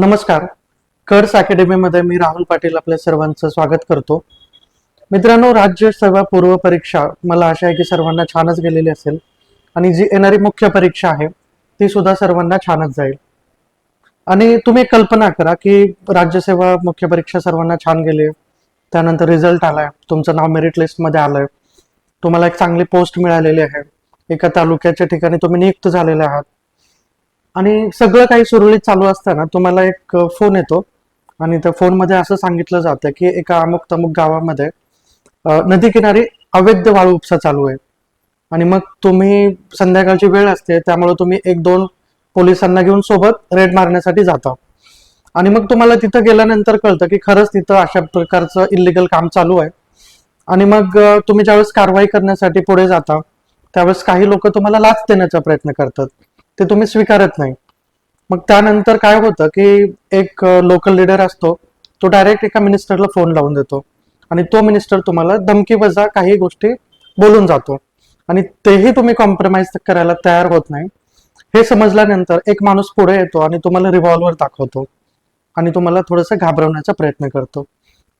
नमस्कार. कर्स अकॅडमीमध्ये मी राहुल पाटील आपल्या सर्वांचं स्वागत करतो. मित्रांनो राज्य सेवा पूर्व परीक्षा मला आशा आहे की सर्वांना छानच गेलेली असेल. आणि जी येणारी मुख्य परीक्षा आहे ती सुद्धा सर्वांना छानच जाईल. आणि तुम्ही कल्पना करा की राज्यसेवा मुख्य परीक्षा सर्वांना छान गेली. त्यानंतर रिझल्ट आलाय. तुमचं नाव मेरिट लिस्टमध्ये आलंय. तुम्हाला एक चांगली पोस्ट मिळालेली आहे. एका तालुक्याच्या ठिकाणी तुम्ही नियुक्त झालेले आहात. आणि सगळं काही सुरळीत चालू असताना तुम्हाला एक फोन येतो. आणि त्या फोनमध्ये असं सांगितलं जातं की एका अमुक तमुक गावामध्ये नदीकिनारी अवैध वाळू उपसा चालू आहे. आणि मग तुम्ही संध्याकाळची वेळ असते त्यामुळे तुम्ही एक दोन पोलिसांना घेऊन सोबत रेड मारण्यासाठी जाता. आणि मग तुम्हाला तिथं गेल्यानंतर कळतं की खरंच तिथं अशा प्रकारचं इलिगल काम चालू आहे. आणि मग तुम्ही ज्यावेळेस कारवाई करण्यासाठी पुढे जाता त्यावेळेस काही लोक तुम्हाला लाच देण्याचा प्रयत्न करतात. ते तुम्ही स्वीकारत नाही. मग त्यानंतर काय होतं की एक लोकल लीडर असतो तो डायरेक्ट एका मिनिस्टरला फोन लावून देतो. आणि तो मिनिस्टर तुम्हाला धमकी वजा काही गोष्टी बोलून जातो. आणि तेही तुम्ही कॉम्प्रोमाइज करायला तयार होत नाही. हे समजल्यानंतर एक माणूस पुढे येतो आणि तुम्हाला रिव्हॉल्वर दाखवतो. आणि तुम्हाला थोडंसं घाबरवण्याचा प्रयत्न करतो.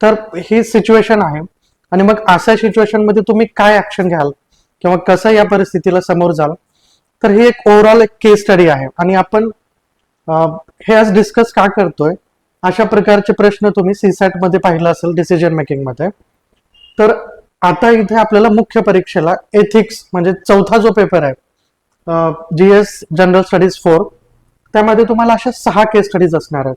तर ही सिच्युएशन आहे. आणि मग अशा सिच्युएशनमध्ये तुम्ही काय ऍक्शन घ्याल? किंवा कसं या परिस्थितीला समोर जाल? तर ही एक ओव्हरऑल एक केस स्टडी आहे. आणि आपण हे आज डिस्कस का करतोय? अशा प्रकारचे प्रश्न तुम्ही सीसॅटमध्ये पाहिला असेल डिसिजन मेकिंगमध्ये. तर आता इथे आपल्याला मुख्य परीक्षेला एथिक्स म्हणजे चौथा जो पेपर आहे G S general studies four त्यामध्ये तुम्हाला अशा सहा केस स्टडीज असणार आहेत.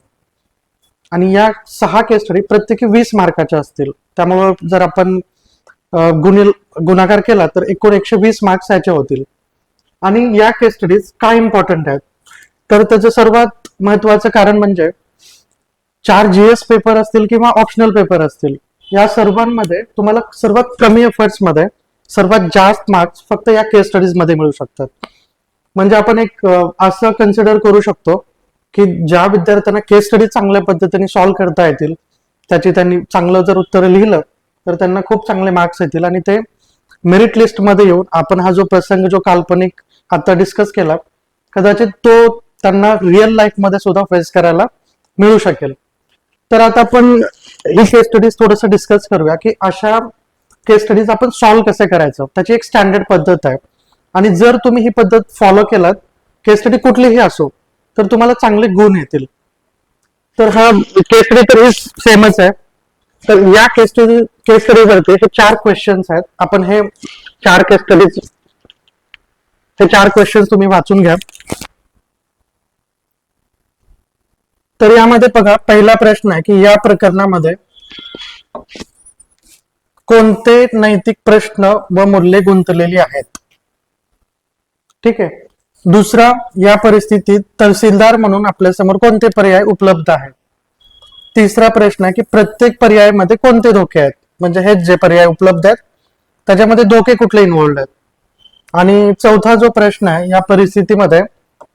आणि या सहा केस स्टडी प्रत्येकी वीस मार्काच्या असतील. त्यामुळं जर आपण अं, गुन्हे केला तर एकूण एकशे वीस मार्क्स याचे होतील. आणि या केस स्टडीज काय इम्पॉर्टंट आहेत? तर त्याचं सर्वात महत्वाचं कारण म्हणजे चार जीएस पेपर असतील किंवा ऑप्शनल पेपर असतील या सर्वांमध्ये तुम्हाला सर्वात कमी एफर्ट्समध्ये सर्वात जास्त मार्क्स फक्त या केस स्टडीजमध्ये मिळू शकतात. म्हणजे आपण एक असं कन्सिडर करू शकतो की ज्या विद्यार्थ्यांना केस स्टडी चांगल्या पद्धतीने सॉल्व्ह करता येतील त्याची त्यांनी चांगलं जर उत्तर लिहिलं तर त्यांना खूप चांगले मार्क्स येतील आणि ते मेरिट लिस्टमध्ये येऊन आपण हा जो प्रसंग जो काल्पनिक आता डिस्कस केला. कदाचित तो त्यांना रिअल लाईफमध्ये सुद्धा फेस करायला मिळू शकेल. तर आता आपण ही केस स्टडीज थोडस डिस्कस करूया की अशा केस स्टडीज आपण सॉल्व्ह कसे करायचं? त्याची एक स्टँडर्ड पद्धत आहे. आणि जर तुम्ही ही पद्धत फॉलो केलात केस स्टडी कुठलीही असो तर तुम्हाला चांगले गुण येतील. तर हा केस स्टडी तर ही सेमच आहे. तर या केस स्टडी केस स्टडीवरती हे चार क्वेश्चन्स आहेत. आपण हे चार केस स्टडीज हे चार क्वेश्चन तुम्ही वाचून घ्या. तर यामध्ये बघा पहिला प्रश्न आहे की या प्रकरणामध्ये कोणते नैतिक प्रश्न व मूल्ये गुंतलेली आहेत? ठीक आहे. दुसरा या परिस्थितीत तहसीलदार म्हणून आपल्यासमोर कोणते पर्याय उपलब्ध आहेत? तिसरा प्रश्न आहे की प्रत्येक पर्यायामध्ये कोणते धोके आहेत? म्हणजे हे जे पर्याय उपलब्ध आहेत त्याच्यामध्ये धोके कुठले इन्व्हॉल्ड आहेत? आणि चौथा जो प्रश्न आहे या परिस्थितीमध्ये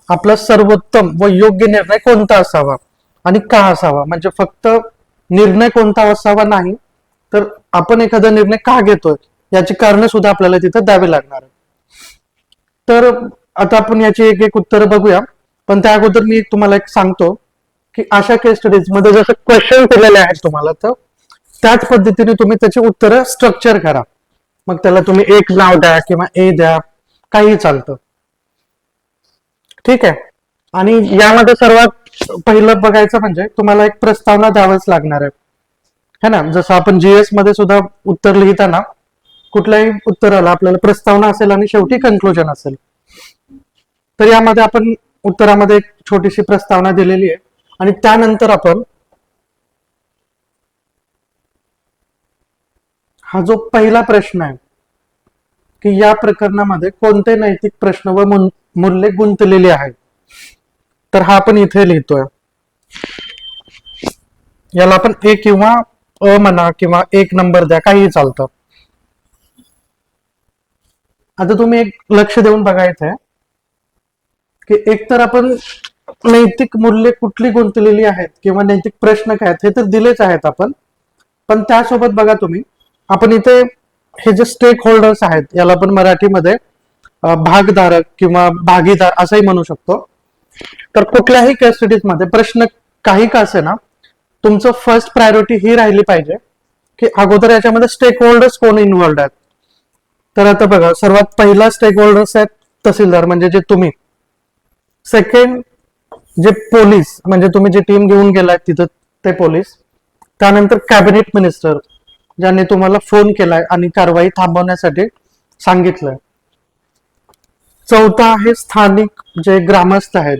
आपला सर्वोत्तम व योग्य निर्णय कोणता असावा आणि का असावा? म्हणजे फक्त निर्णय कोणता असावा नाही तर आपण एखादा निर्णय का घेतोय? याची कारण सुद्धा आपल्याला तिथं द्यावी लागणार आहे तर आता आपण याची एक एक उत्तर बघूया. पण त्या अगोदर मी तुम्हाला एक सांगतो की अशा केस स्टडीजमध्ये जसं क्वेश्चन दिलेले आहेत तुम्हाला तर त्याच पद्धतीने तुम्ही त्याची उत्तरं स्ट्रक्चर करा. मग त्याला तुम्ही एक नाव द्या किंवा ए द्या काही चालतं. ठीक आहे? आणि यामध्ये सर्वात पहिलं बघायचं म्हणजे तुम्हाला एक प्रस्तावना द्यावंच लागणार आहे. है ना? जसं आपण जीएसमध्ये सुद्धा उत्तर लिहिताना कुठल्याही उत्तराला आपल्याला प्रस्तावना असेल आणि शेवटी कन्क्लुजन असेल. तर यामध्ये आपण उत्तरामध्ये एक छोटीशी प्रस्तावना दिलेली आहे. आणि त्यानंतर आपण हा जो पहिला प्रश्न आहे की या प्रकरणामध्ये कोणते नैतिक प्रश्न व मूल्य गुंतलेले गुंतलेली आहेत? तर हा आपण इथे लिहितोय. याला आपण ए किंवा अ म्हणा किंवा एक नंबर द्या काही चालतं. आता तुम्ही एक लक्ष देऊन बघायचं आहे की एकतर आपण नैतिक मूल्य कुठली गुंतलेली आहेत किंवा नैतिक प्रश्न काय आहेत हे तर दिलेच आहेत आपण पण त्यासोबत बघा तुम्ही आपण इथे हे जे स्टेक होल्डर्स आहेत याला आपण मराठीमध्ये भागधारक किंवा भागीदार असंही म्हणू शकतो. तर कुठल्याही केस मध्ये प्रश्न काही का असे ना तुमचं फर्स्ट प्रायोरिटी ही राहिली पाहिजे की अगोदर याच्यामध्ये स्टेक होल्डर्स कोण इन्व्हॉल्ड आहेत. तर आता बघा सर्वात पहिला स्टेक होल्डर्स आहेत तहसीलदार म्हणजे जे तुम्ही. सेकंड जे पोलीस म्हणजे तुम्ही जे टीम घेऊन गेलाय तिथं ते पोलीस त्यानंतर कॅबिनेट मिनिस्टर ज्याने तुम्हाला फोन केलाय आणि कारवाई थांबवण्यासाठी सांगितलंय. चौथा आहे स्थानिक जे ग्रामस्थ आहेत.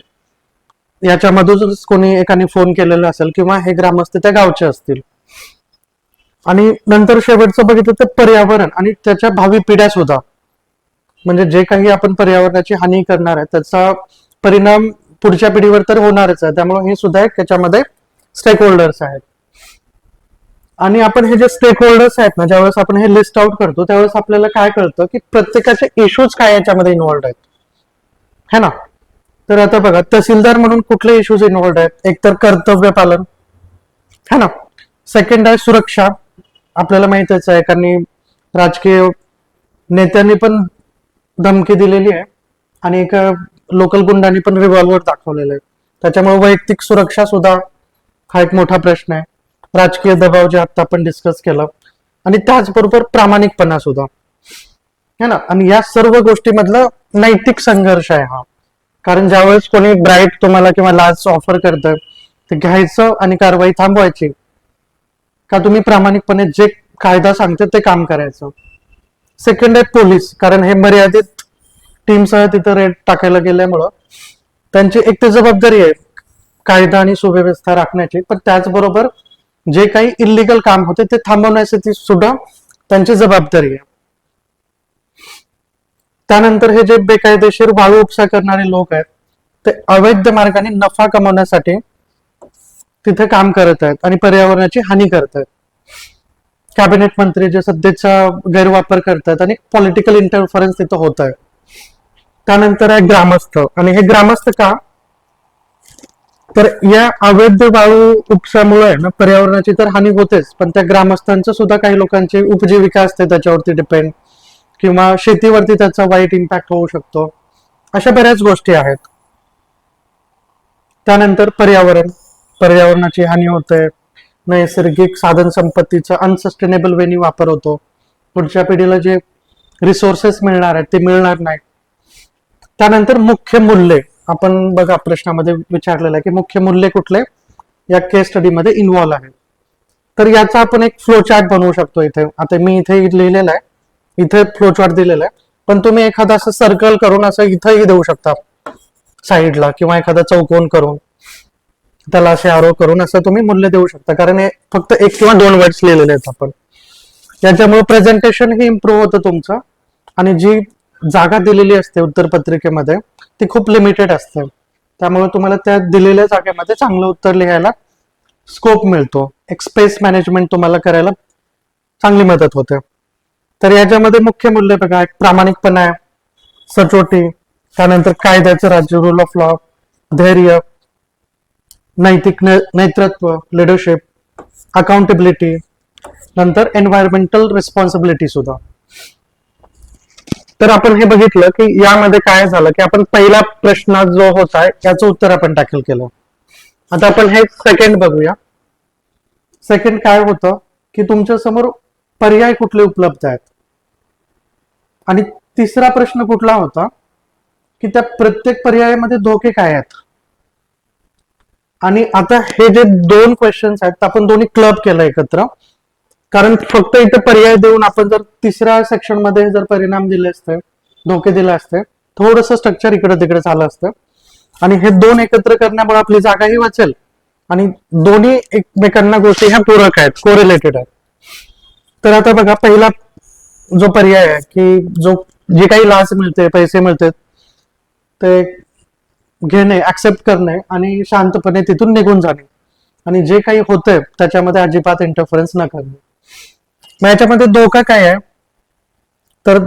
याच्यामधूनच कोणी एकाने फोन केलेला असेल किंवा हे ग्रामस्थ त्या गावचे असतील. आणि नंतर शेवटचं बघितलं तर पर्यावरण आणि त्याच्या भावी पिढ्या सुद्धा. म्हणजे जे काही आपण पर्यावरणाची हानी करणार आहे त्याचा परिणाम पुढच्या पिढीवर तर होणारच आहे. त्यामुळे हे सुद्धा एक त्याच्यामध्ये स्टेक होल्डर्स आहेत. आणि आपण हे जे स्टेक होल्डर्स आहेत ना ज्यावेळेस आपण हे लिस्ट आउट करतो त्यावेळेस आपल्याला काय कळतं की प्रत्येकाचे इश्यूज काय याच्यामध्ये इन्व्हॉल्ड आहेत. है ना? तर आता बघा तहसीलदार म्हणून कुठले इश्यूज इन्व्हॉल्ड आहेत? एकतर कर्तव्य पालन. है ना? सेकंड आहे सुरक्षा. आपल्याला माहितच आहे कारण राजकीय नेत्यांनी पण धमकी दिलेली आहे. आणि एका लोकल गुंडांनी पण रिव्हॉल्वर दाखवलेलं आहे. त्याच्यामुळे वैयक्तिक सुरक्षा सुद्धा हा एक मोठा प्रश्न आहे. राजकीय दबाव जे आता आपण डिस्कस केलं. आणि त्याचबरोबर प्रामाणिकपणा सुद्धा. है ना? आणि या सर्व गोष्टीमधलं नैतिक संघर्ष आहे हा. कारण ज्यावेळेस कोणी ब्राईट तुम्हाला किंवा लाच ऑफर करतं ते घ्यायचं आणि कारवाई थांबवायची. का तुम्ही प्रामाणिकपणे जे कायदा सांगते ते काम करायचं. सेकंड आहे पोलीस कारण हे मर्यादित टीमसह तिथं रेट टाकायला गेल्यामुळं त्यांची एक ते जबाबदारी आहे. कायदा आणि सुव्यवस्था राखण्याची. पण त्याचबरोबर जे काही इलिगल काम होते ते थांबवण्यासाठी सुद्धा त्यांची जबाबदारी आहे. त्यानंतर हे जे बेकायदेशीर वाळू उपसा करणारे लोक आहेत ते अवैध मार्गाने नफा कमवण्यासाठी तिथे काम करत आहेत आणि पर्यावरणाची हानी करत आहेत. कॅबिनेट मंत्री जे सध्याचा गैरवापर करतात आणि पॉलिटिकल इंटरफरन्स तिथं होत आहे. त्यानंतर आहे ग्रामस्थ. आणि हे ग्रामस्थ का? तर या अवैध वाळू उपसामुळे ना पर्यावरणाची तर हानी होतेच पण त्या ग्रामस्थांचं सुद्धा काही लोकांची उपजीविका असते त्याच्यावरती डिपेंड किंवा शेतीवरती त्याचा वाईट इम्पॅक्ट होऊ शकतो. अशा बऱ्याच गोष्टी आहेत. त्यानंतर पर्यावरण. पर्यावरणाची हानी होते. नैसर्गिक साधन संपत्तीचा अनसस्टेनेबल वेनी वापर होतो. पुढच्या पिढीला जे रिसोर्सेस मिळणार आहेत ते मिळणार नाही त्यानंतर मुख्य मूल्ये. आपण बघा प्रश्नामध्ये विचारलेलं आहे की मुख्य मूल्य कुठले? या केस स्टडीमध्ये इन्व्हॉल्व आहे. तर याचा आपण एक फ्लो चार्ट बनवू शकतो इथे. आता मी इथे लिहिलेलं आहे. इथे फ्लो चार्ट दिलेला आहे. पण तुम्ही एखादा असं सर्कल करून असं इथंही देऊ शकता. साईडला किंवा एखादा चौकोन करून. त्याला असे आरो करून असं तुम्ही मूल्य देऊ शकता. कारण हे फक्त एक किंवा दोन वर्ड्स लिहिलेले आहेत आपण. याच्यामुळे प्रेझेंटेशन हे इम्प्रूव्ह होतं तुमचं. आणि जी जागा दिलेली असते उत्तर पत्रिकेमध्ये ती खूप लिमिटेड असते. त्यामुळे तुम्हाला त्या दिलेल्या जागेमध्ये चांगलं उत्तर लिहायला स्कोप मिळतो. एक स्पेस मॅनेजमेंट तुम्हाला करायला चांगली मदत होते. तर याच्यामध्ये मुख्य मूल्य बघा एक प्रामाणिकपणा आहे. सचोटी त्यानंतर कायद्याचं राज्य रूल ऑफ लॉ धैर्य नैतिक नेतृत्व लिडरशिप अकाउंटेबिलिटी नंतर एन्व्हायरमेंटल रिस्पॉन्सिबिलिटी सुद्धा. तर आपण हे बघितलं की यामध्ये काय झालं की आपण पहिला प्रश्न जो होता याचं उत्तर आपण दाखल केलं. आता आपण हे सेकंड बघूया. सेकंड काय होतं की तुमच्यासमोर पर्याय कुठले उपलब्ध आहेत? आणि तिसरा प्रश्न कुठला होता की त्या प्रत्येक पर्यायामध्ये धोके काय आहेत? आणि आता हे जे दोन क्वेश्चन्स आहेत आपण दोन्ही क्लब केलं एकत्र. कारण फक्त इथे पर्याय देऊन आपण जर तिसऱ्या सेक्शनमध्ये जर परिणाम दिले असते धोके दिले असते थोडस स्ट्रक्चर इकडे तिकडे झालं असतं. आणि हे दोन एकत्र करण्यामुळे आपली जागाही वाचेल. आणि दोन्ही एकमेकांना गोष्टी ह्या पूरक आहेत कोरिलेटेड आहेत. तर आता बघा पहिला जो पर्याय आहे की जो जे काही लाच मिळते पैसे मिळते ते घेणे ऍक्सेप्ट करणे आणि शांतपणे तिथून निघून जाणे. आणि जे काही होतंय त्याच्यामध्ये अजिबात इंटरफरन्स न करणे. मग याच्यामध्ये धोका काय आहे? तर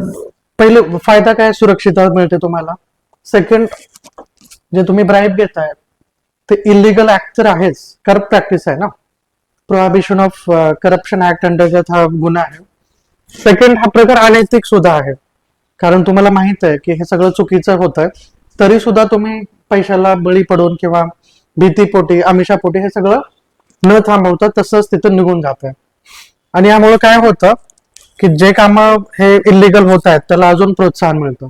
पहिले फायदा काय सुरक्षितता मिळते तुम्हाला. सेकंड जे तुम्ही ब्राईब घेताय ते इलिगल ऍक्ट तर आहेच. करप्ट प्रॅक्टिस आहे ना? प्रोहाबिशन ऑफ करप्शन ऍक्ट अंतर्गत हा गुन्हा आहे. सेकंड हा प्रकार अनैतिक सुद्धा आहे. कारण तुम्हाला माहीत आहे की हे सगळं चुकीचं होत आहे. तरी सुद्धा तुम्ही पैशाला बळी पडून किंवा भीतीपोटी आमिषापोटी हे सगळं न थांबवता तसंच तिथं निघून जात आहे आणि यामुळे काय होतं की जे काम हे इलिगल होत आहेत त्याला अजून प्रोत्साहन मिळतं.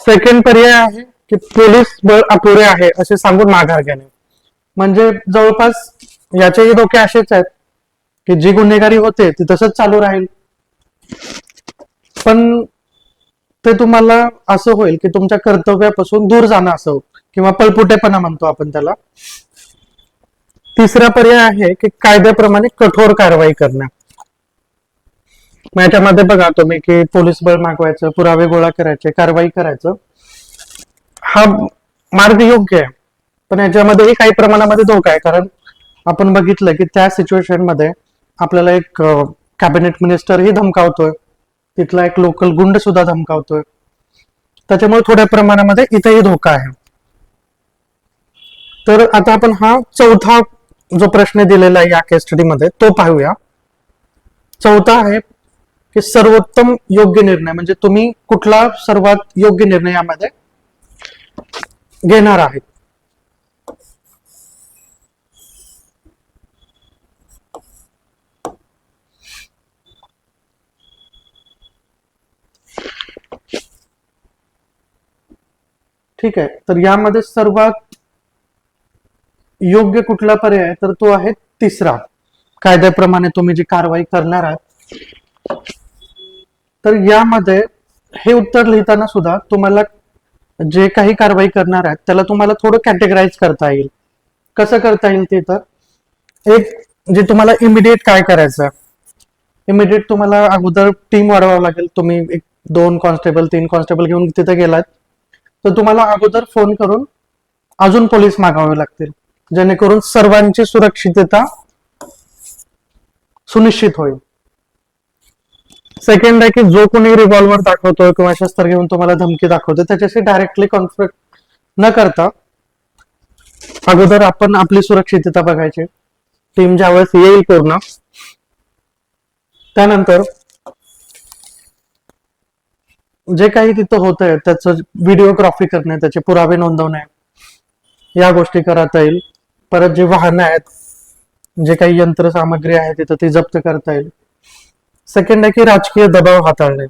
सेकंड पर्याय आहे की पोलीस बळ अपुरे आहे असे सांगून माघार घेणे. म्हणजे जवळपास याचेही धोके असेच आहेत की जी गुन्हेगारी होते ती तसंच चालू राहील. पण ते तुम्हाला असं होईल की तुमच्या कर्तव्यापासून दूर जाणं असं किंवा पळपुटेपणा म्हणतो आपण त्याला. तिसरा पर्याय आहे की कायद्याप्रमाणे कठोर कारवाई करणं. मग याच्यामध्ये बघा तुम्ही की पोलीस बळ मागवायचं पुरावे गोळा करायचे कारवाई करायचं. हा मार्ग योग्य आहे. पण याच्यामध्येही काही प्रमाणामध्ये धोका आहे. कारण आपण बघितलं की त्या सिच्युएशनमध्ये आपल्याला एक कॅबिनेट मिनिस्टरही धमकावतोय. तिथला एक लोकल गुंड सुद्धा धमकावतोय. त्याच्यामुळे थोड्या प्रमाणामध्ये इथेही धोका आहे. तर आता आपण हा चौथा जो प्रश्न दिलेला आहे या केस स्टडीमध्ये तो पाहूया. चौथा आहे की सर्वोत्तम योग्य निर्णय म्हणजे तुम्ही कुठला सर्वात योग्य निर्णय यामध्ये घेणार आहेत ठीक आहे. तर यामध्ये सर्वात योग्य कुठला पर्याय तर तो आहे तिसरा. कायद्याप्रमाणे तुम्ही जी कारवाई करणार आहात तर यामध्ये हे उत्तर लिहिताना सुद्धा तुम्हाला जे काही कारवाई करणार आहात त्याला तुम्हाला थोडं कॅटेगराईज करता येईल. कसं करता येईल ते तर? एक जे तुम्हाला इमिडिएट काय करायचं इमिडिएट तुम्हाला अगोदर टीम वाढवावं लागेल. तुम्ही एक दोन कॉन्स्टेबल तीन कॉन्स्टेबल घेऊन तिथे गेलात. तर तुम्हाला अगोदर फोन करून अजून पोलीस मागावे लागतील. जेणेकरून सर्वांची सुरक्षितता सुनिश्चित होईल. सेकंड आहे की जो कोणी रिव्हॉल्वर दाखवतोय किंवा शस्त्र घेऊन तुम्हाला धमकी दाखवतोय त्याच्याशी डायरेक्टली कॉन्फ्लिक्ट न करता अगोदर आपण आपली सुरक्षितता बघायची. टीम ज्यावेळेस येईल पूर्ण त्यानंतर जे काही तिथं होत आहे त्याचं व्हिडिओग्राफी करणे त्याचे पुरावे नोंदवणे या गोष्टी करता येईल. परत जे वाहनं आहेत जे काही यंत्रसामग्री आहे तिथं ती जप्त करता येईल. सेकंड आहे की राजकीय दबाव हाताळणे.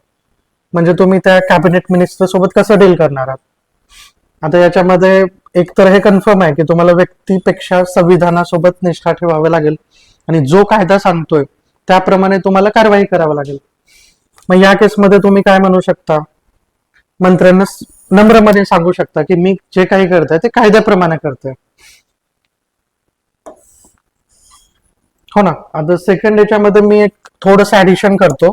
म्हणजे तुम्ही त्या कॅबिनेट मिनिस्टर सोबत कसं डील करणार आहात? आता याच्यामध्ये एक तर हे कन्फर्म आहे की तुम्हाला व्यक्तीपेक्षा संविधानासोबत निष्ठा ठेवावी लागेल आणि जो कायदा सांगतोय त्याप्रमाणे तुम्हाला कारवाई करावी लागेल. मग या केसमध्ये तुम्ही काय म्हणू शकता? मंत्र्यांना नम्रमध्ये सांगू शकता की मी जे काही करतोय ते कायद्याप्रमाणे करतोय. हो ना. आता सेकंड याच्यामध्ये मी एक थोडस ऍडिशन करतो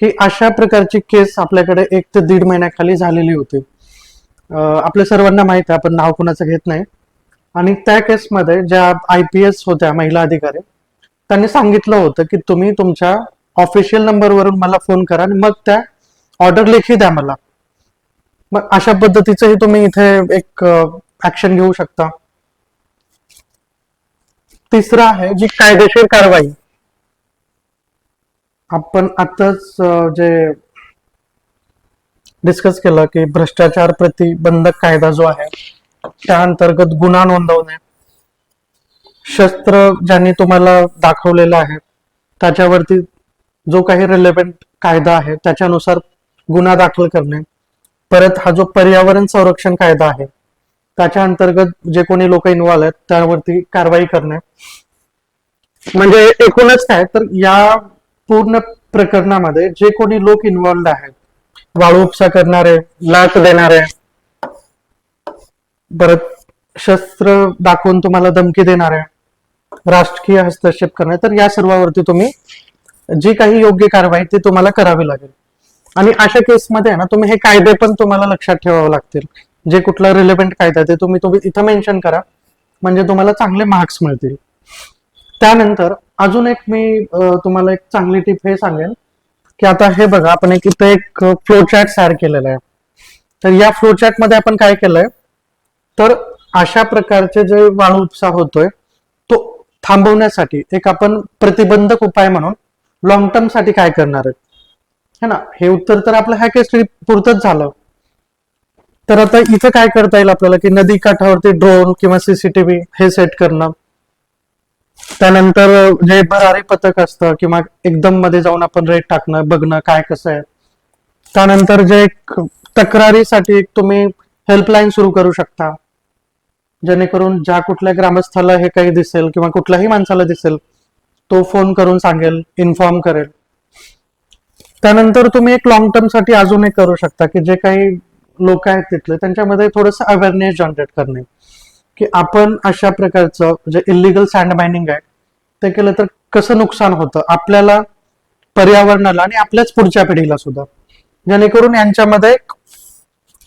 की अशा प्रकारची केस आपल्याकडे एक ते दीड महिन्याखाली झालेली होती. आपल्या सर्वांना माहीत आहे आपण नाव कुणाचं घेत नाही. आणि त्या केसमध्ये ज्या आय पी एस होत्या महिला अधिकारी त्यांनी सांगितलं होतं की तुम्ही तुमच्या ऑफिशियल नंबरवरून मला फोन करा आणि मग त्या ऑर्डर लेखी द्या मला. मग अशा पद्धतीचंही तुम्ही इथे एक ऍक्शन घेऊ शकता. तिसरं आहे जी कायदेशीर कारवाई. आपण आताच जे डिस्कस केलं की भ्रष्टाचार प्रतिबंधक कायदा जो आहे त्या अंतर्गत गुन्हा नोंदवणे. शस्त्र ज्यांनी तुम्हाला दाखवलेलं आहे त्याच्यावरती जो काही रिलेव्हंट कायदा आहे त्याच्यानुसार गुन्हा दाखल करणे. परत हा जो पर्यावरण संरक्षण कायदा आहे त्याच्या अंतर्गत जे कोणी लोक इन्व्हॉल्व आहेत त्यावरती कारवाई करणे. म्हणजे एकूणच काय तर या पूर्ण प्रकरणामध्ये जे कोणी लोक इन्व्हॉल्व आहेत वाळू उपसा करणारे लाच देणारे परत शस्त्र दाखवून तुम्हाला धमकी देणारे राजकीय हस्तक्षेप करणे तर या सर्वावरती तुम्ही जी काही योग्य कारवाई ती तुम्हाला करावी लागेल. आणि अशा केसमध्ये ना तुम्ही हे कायदे पण तुम्हाला लक्षात ठेवावे लागतील. जे कुठला रिलेव्हंट कायदा आहे ते तुम्ही तुम्ही इथं मेन्शन करा. म्हणजे तुम्हाला चांगले मार्क्स मिळतील. त्यानंतर अजून एक मी तुम्हाला एक चांगली टिप हे सांगेन. की आता हे बघा आपण एक इथं एक फ्लो चॅट तयार केलेला आहे. तर या फ्लो चॅटमध्ये आपण काय केलंय? तर अशा प्रकारचे जे वाळू उपसा होतोय तो थांबवण्यासाठी एक आपण प्रतिबंधक उपाय म्हणून लॉंग टर्मसाठी काय करणार आहे? ना? हे उत्तर तर आपलं ह्या केस पुरतच झालं. तर आता इथं काय करता येईल आपल्याला? की नदी काठावरती ड्रोन किंवा सीसीटीव्ही हे सेट करणं. त्यानंतर जे भरारी पथक असतं किंवा एकदम मध्ये जाऊन आपण रेट टाकणं बघणं काय कसं आहे. त्यानंतर जे एक तक्रारीसाठी एक तुम्ही हेल्पलाईन सुरू करू शकता. जेणेकरून ज्या कुठल्या ग्रामस्थाला हे काही दिसेल किंवा कुठल्याही माणसाला दिसेल तो फोन करून सांगेल इन्फॉर्म करेल. त्यानंतर तुम्ही एक लॉंग टर्मसाठी अजून एक करू शकता की जे काही लोक आहेत तिथले त्यांच्यामध्ये थोडस अवेअरनेस जनरेट करणे. की आपण अशा प्रकारचं जे इलिगल सँड मायनिंग आहे ते केलं तर कसं नुकसान होतं? आपल्याला पर्यावरणाला आणि आपल्याच पुढच्या पिढीला सुद्धा. जेणेकरून यांच्यामध्ये एक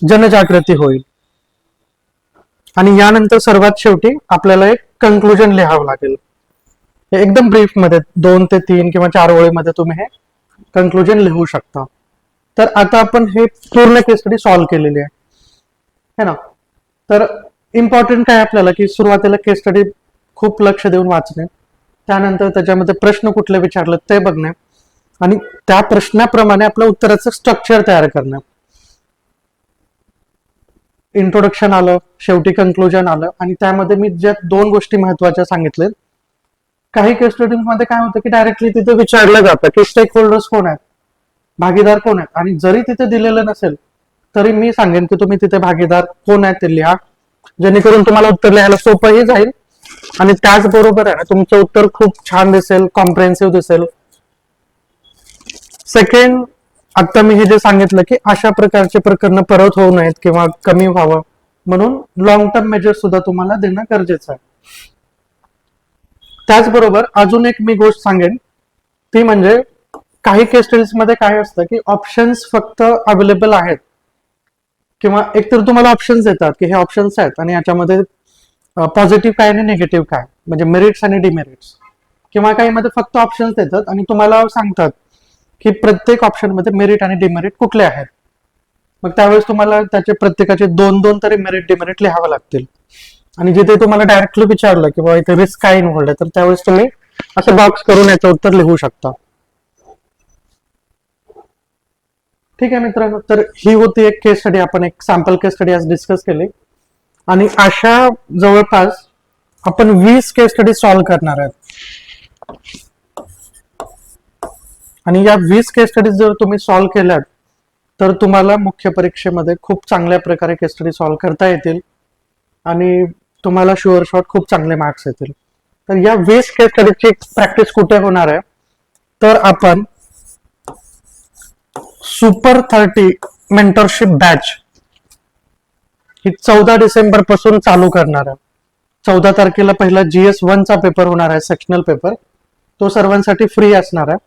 जनजागृती होईल. आणि यानंतर सर्वात शेवटी आपल्याला एक कन्क्लुजन लिहावं लागेल. हे एकदम ब्रीफमध्ये दोन ते तीन किंवा चार ओळीमध्ये तुम्ही हे कन्क्लुजन लिहू शकता. तर आता आपण हे पूर्ण केस स्टडी सॉल्व्ह केलेली आहे. है ना? तर इम्पॉर्टंट काय आपल्याला की सुरुवातीला केस स्टडी खूप लक्ष देऊन वाचणे त्यानंतर त्याच्यामध्ये प्रश्न कुठले विचारले ते बघणे आणि त्या प्रश्नाप्रमाणे आपल्या उत्तराचं स्ट्रक्चर तयार करणं. इंट्रोडक्शन आलं शेवटी कन्क्लुजन आलं आणि त्यामध्ये मी ज्या दोन गोष्टी महत्त्वाच्या सांगितल्या काही केस स्टडीजमध्ये काय होतं की डायरेक्टली तिथे विचारलं जातं की स्टेक होल्डर्स कोण आहेत? भागीदार कोण आहेत? आणि जरी तिथे दिलेलं नसेल तरी मी सांगेन की तुम्ही तिथे भागीदार कोण आहेत ते लिहा. जेणेकरून तुम्हाला उत्तर लिहायला सोपंही जाईल. आणि त्याचबरोबर आहे ना तुमचं उत्तर खूप छान दिसेल कॉम्प्रेन्सिव्ह दिसेल. सेकंड आता मी हे जे सांगितलं की अशा प्रकारचे प्रकरण परत होऊ नयेत किंवा कमी व्हावं म्हणून लॉंग टर्म मेजर सुद्धा तुम्हाला देणं गरजेचं आहे. त्याचबरोबर अजून एक मी गोष्ट सांगेन ती म्हणजे काही केस स्टडीजमध्ये काय असतं की ऑप्शन्स फक्त अवेलेबल आहेत. किंवा एकतर तुम्हाला ऑप्शन्स येतात की हे ऑप्शन्स आहेत आणि याच्यामध्ये पॉझिटिव्ह काय आणि निगेटिव्ह काय? म्हणजे मेरिट्स आणि डिमेरिट्स किंवा काही मध्ये फक्त ऑप्शन्स देतात आणि तुम्हाला सांगतात की प्रत्येक ऑप्शनमध्ये मेरिट आणि डिमेरिट कुठले आहेत. मग त्यावेळेस तुम्हाला त्याचे प्रत्येकाचे दोन दोन तरी मेरिट डिमेरिट लिहावे लागतील. आणि जिथे तुम्हाला डायरेक्टली विचारलं की बाबा इथे रिस्क काय इन्व्हॉल्ड आहे तर त्यावेळेस तुम्ही असं बॉक्स करून याचं उत्तर लिहू शकता. ठीक आहे मित्रांनो तर ही होती एक केस स्टडी आपण एक सॅम्पल केस स्टडी आज डिस्कस केली. आणि अशा जवळपास आपण वीस केस स्टडी सॉल्व्ह करणार आहेत. आणि या वीस केस स्टडीज जर तुम्ही सॉल्व्ह केल्यात तर तुम्हाला मुख्य परीक्षेमध्ये खूप चांगल्या प्रकारे केस स्टडी सॉल्व्ह करता येतील. आणि तुम्हाला शुअर शॉट खूप चांगले मार्क्स येतील. तर या वीस केस स्टडीची प्रॅक्टिस कुठे होणार आहे? तर आपण सुपर थर्टी मेंटरशिप बॅच ही चौदा डिसेंबरपासून चालू करणार आहे. चौदा तारखेला पहिला जीएस चा पेपर होणार आहे सेक्शनल पेपर तो सर्वांसाठी फ्री असणार आहे.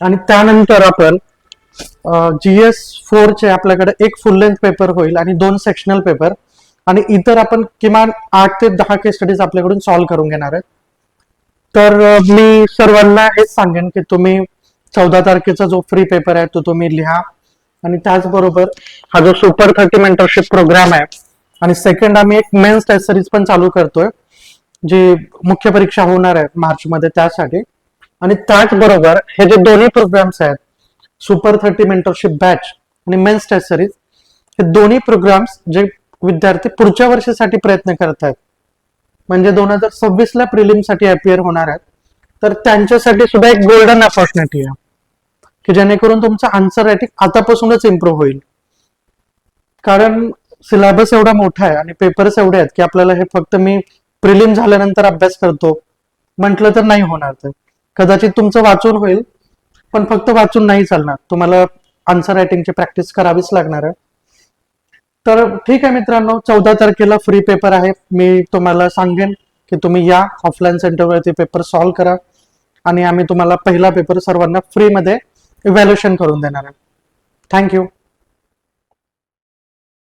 आणि त्यानंतर आपण जीएस फोरचे आपल्याकडे एक फुल लेंथ पेपर होईल आणि दोन सेक्शनल पेपर आणि इतर आपण किमान आठ ते दहा केस स्टडीज आपल्याकडून सॉल्व्ह करून घेणार आहेत तर मी सर्वांना हेच सांगेन की तुम्ही चौदा तारखेचा जो फ्री पेपर आहे तो तुम्ही लिहा. आणि त्याचबरोबर हा जो सुपर थर्टी मेंटरशिप प्रोग्राम आहे आणि सेकंड आम्ही एक मेन्स टेस्ट सिरीज पण चालू करतोय जी मुख्य परीक्षा होणार आहे मार्च मध्ये त्यासाठी. आणि त्याचबरोबर हे जे दोन्ही प्रोग्राम्स आहेत सुपर थर्टी मेंटरशिप बॅच आणि मेन्स टेस्ट सिरीज हे दोन्ही प्रोग्राम्स जे विद्यार्थी पुढच्या वर्षासाठी प्रयत्न करत आहेत म्हणजे दोन हजार सव्वीस ला प्रिलिमसाठी अपियर होणार आहेत तर त्यांच्यासाठी सुद्धा एक गोल्डन ऑपॉर्च्युनिटी आहे. की जेणेकरून तुमचं आन्सर रायटिंग आतापासूनच इम्प्रूव्ह होईल. कारण सिलेबस एवढा मोठा आहे आणि पेपर्स एवढे आहेत की आपल्याला हे फक्त मी प्रिलिम झाल्यानंतर अभ्यास करतो म्हटलं तर नाही होणार ते. कदाचित तुमचं वाचून होईल पण फक्त वाचून नाही चालणार. तुम्हाला आन्सर रायटिंगची प्रॅक्टिस करावीच लागणार आहे. तर ठीक आहे मित्रांनो चौदा तारखेला फ्री पेपर आहे. मी तुम्हाला सांगेन की तुम्ही या ऑफलाईन सेंटरवरती पेपर सॉल्व्ह करा. आणि आम्ही तुम्हाला पहिला पेपर सर्वांना फ्रीमध्ये इव्हॅल्युएशन करून देणार आहे. थँक्यू